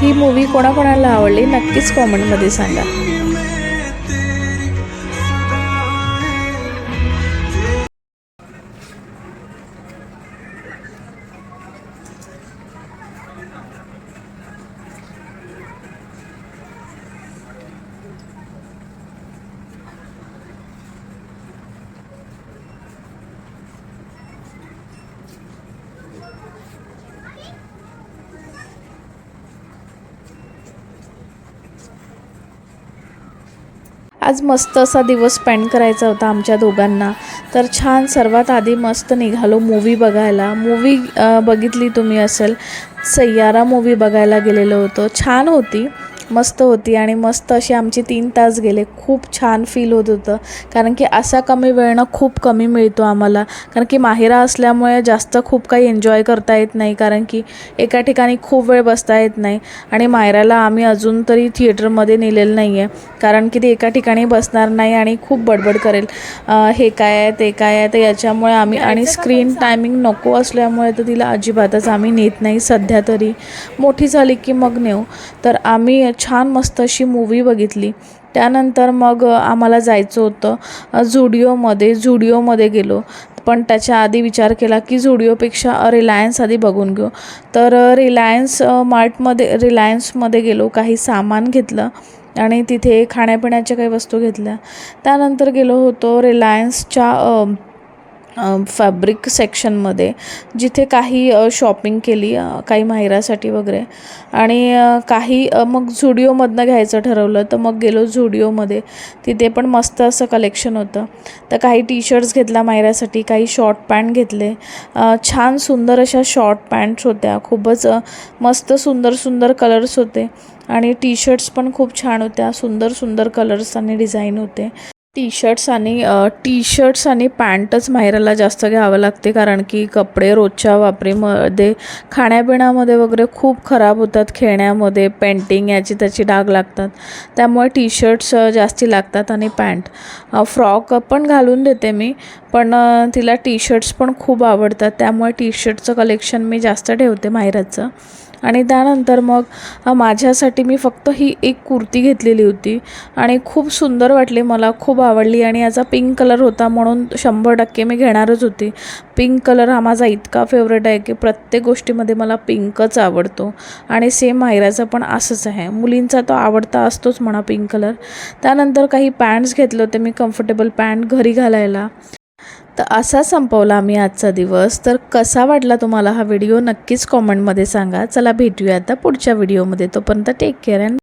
ही movie कोणाकोणाला आवडली नक्कीच कॉमेंटमध्ये सांगा. आज मस्त असा दिवस स्पेंड करायचा होता आमच्या दोघांना. तर छान सर्वात आधी मस्त निघालो मूवी बघायला. मूवी बघितली तुम्ही असेल. सय्यारा मूवी बघायला गेलेलो होतो. छान होती. मस्त होती आणि मस्त अशी आमची तीन तास गेले. खूप छान फील होत होतं. कारण की असा कमी वेळ ना खूप कमी मिळतो आम्हाला. कारण की माहिरा असल्यामुळे जास्त खूप काही एन्जॉय करता येत नाही. कारण की एका ठिकाणी खूप वेळ बसता येत नाही. आणि मायराला आम्ही अजून तरी थिएटरमध्ये नेलेलं नाही आहे कारण की ती एका ठिकाणी बसणार नाही आणि खूप बडबड करेल. हे काय आहे ते काय आहे तर याच्यामुळे आम्ही आणि स्क्रीन टायमिंग नको असल्यामुळे तर तिला अजिबातच आम्ही नेत नाही सध्या तरी. मोठी झाली की मग नेऊ. तर आम्ही छान मस्त अशी मूवी बघितली. त्यानंतर मग आम्हाला जायचं होतं झुडिओमध्ये झुडिओमध्ये गेलो. पण त्याच्या आधी विचार केला की झुडिओपेक्षा रिलायन्स आधी बघून घेऊ. तर रिलायन्स मार्टमध्ये रिलायन्समध्ये गेलो काही सामान घेतलं आणि तिथे खाण्यापिण्याच्या काही वस्तू घेतल्या. त्यानंतर गेलो होतो रिलायन्सच्या फॅब्रिक सेक्शनमध्ये जिथे काही शॉपिंग केली काही माहिरासाठी वगैरे. आणि काही मग झुडिओमधनं घ्यायचं ठरवलं तर मग गेलो झुडिओमध्ये तिथे पण मस्त असं कलेक्शन होतं. तर काही टी शर्ट्स घेतला माहिरासाठी काही शॉर्ट पॅन्ट घेतले. छान सुंदर अशा शॉर्ट पॅन्ट्स होत्या. खूपच मस्त सुंदर सुंदर कलर्स होते. आणि टी शर्ट्स पण खूप छान होत्या. सुंदर सुंदर कलर्स आणि डिझाईन होते. टी शर्ट्स आणि टी शर्ट्स आणि पॅन्टच माहेराला जास्त घ्यावं लागते. कारण की कपडे रोजच्या वापरीमध्ये खाण्यापिण्यामध्ये वगैरे खूप खराब होतात. खेळण्यामध्ये पेंटिंग याची त्याची डाग लागतात. त्यामुळे टी शर्ट्स जास्ती लागतात आणि पॅन्ट. फ्रॉक पण घालून देते मी पण तिला टी शर्ट्स पण खूप आवडतात. त्यामुळे टी शर्टचं कलेक्शन मी जास्त ठेवते माहेराचं. आणि त्यानंतर मग माझ्यासाठी मी फक्त ही एक कुर्ती घेतलेली होती. आणि खूप सुंदर वाटली मला खूप आवडली. आणि याचा पिंक कलर होता म्हणून शंभर टक्के मी घेणारच होती. पिंक कलर हा माझा इतका फेवरेट आहे की प्रत्येक गोष्टीमध्ये मला पिंकच आवडतो. आणि सेम माहिराचा पण असंच आहे. मुलींचा तो आवडता असतोच म्हणा पिंक कलर त्यानंतर काही पॅन्ट्स घेतले होते मी कम्फर्टेबल पॅन्ट घरी घालायला. तर असा संपवला आम्ही आजचा दिवस. तर कसा वाटला तुम्हाला हा व्हिडिओ? नक्कीच कॉमेंटमध्ये सांगा. चला भेटूया आता पुढच्या व्हिडिओमध्ये तोपर्यंत टेक केअर अँड